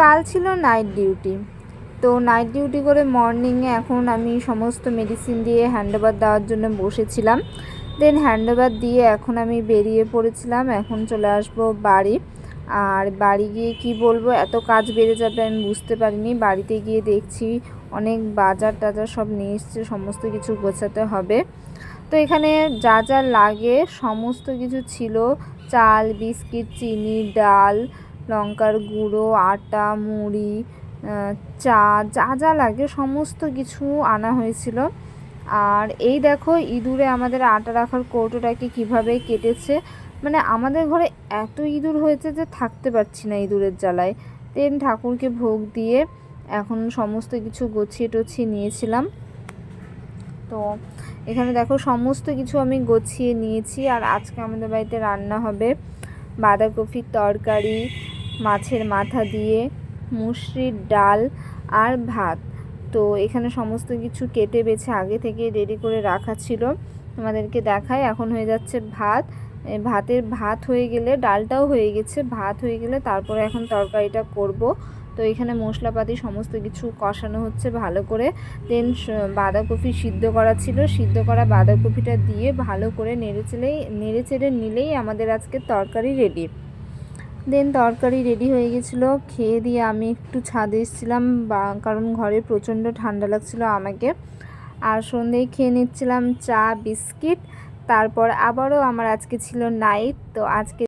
কাল ছিল night duty তো নাইট ডিউটি করে মর্নিংয়ে এখন আমি সমস্ত মেডিসিন দিয়ে হ্যান্ডওভার দেওয়ার জন্য বসেছিলাম। দেন হ্যান্ডওভার দিয়ে এখন আমি বেরিয়ে পড়েছিলাম। এখন চলে আসব বাড়ি। আর বাড়ি গিয়ে কি বলব, এত কাজ বেড়ে যাবে আমি বুঝতে পারিনি। বাড়িতে গিয়ে দেখছি অনেক বাজার টাজার সব নিয়ে এসছে, সমস্ত কিছু গোছাতে হবে। তো এখানে যা যা লাগে সমস্ত কিছু ছিল, চাল, বিস্কিট, চিনি, ডাল লঙ্কার গুঁড়ো, আটা, মুড়ি চা, যা যা লাগে সমস্ত কিছু আনা হয়েছিল। আর এই দেখো ইঁদুরে আমাদের আটা রাখার কৌটোটাকে কীভাবে কেটেছে। মানে আমাদের ঘরে এত ইঁদুর হয়েছে যে থাকতে পারছি না ইঁদুরের জ্বালায়। তেন ঠাকুরকে ভোগ দিয়ে এখন সমস্ত কিছু গুছিয়ে টছিয়ে নিয়েছিলাম। তো এখানে দেখো সমস্ত কিছু আমি গুছিয়ে নিয়েছি। আর আজকে আমাদের বাড়িতে রান্না হবে বাঁধাকপির তরকারি মাছের মাথা দিয়ে, মুসরির ডাল আর ভাত। তো এখানে সমস্ত কিছু কেটে বেছে আগে থেকে রেডি করে রাখা ছিল। তোমাদেরকে দেখায় এখন হয়ে যাচ্ছে ভাত। ভাতের ভাত হয়ে গেলে ডালটাও হয়ে গেছে, ভাত হয়ে গেলে তারপরে এখন তরকারিটা করব। তো এখানে মশলাপাতি সমস্ত কিছু কষানো হচ্ছে ভালো করে। দেন বাঁধাকপি সিদ্ধ করা ছিল। সিদ্ধ করা বাঁধাকপিটা দিয়ে ভালো করে নেড়ে চেড়েই নেড়ে চেড়ে নিলেই আমাদের আজকে তরকারি রেডি দেন তরকারি রেডি হয়ে গেছিল। খেয়ে দিয়ে আমি একটু ছাদে এসেছিলাম, বা কারণ ঘরে প্রচণ্ড ঠান্ডা লাগছিল আমাকে। আর সন্ধ্যেই খেয়ে নিচ্ছিলাম চা, বিস্কিট, তারপর আবারও আমার আজকে ছিল নাইট তো আজকে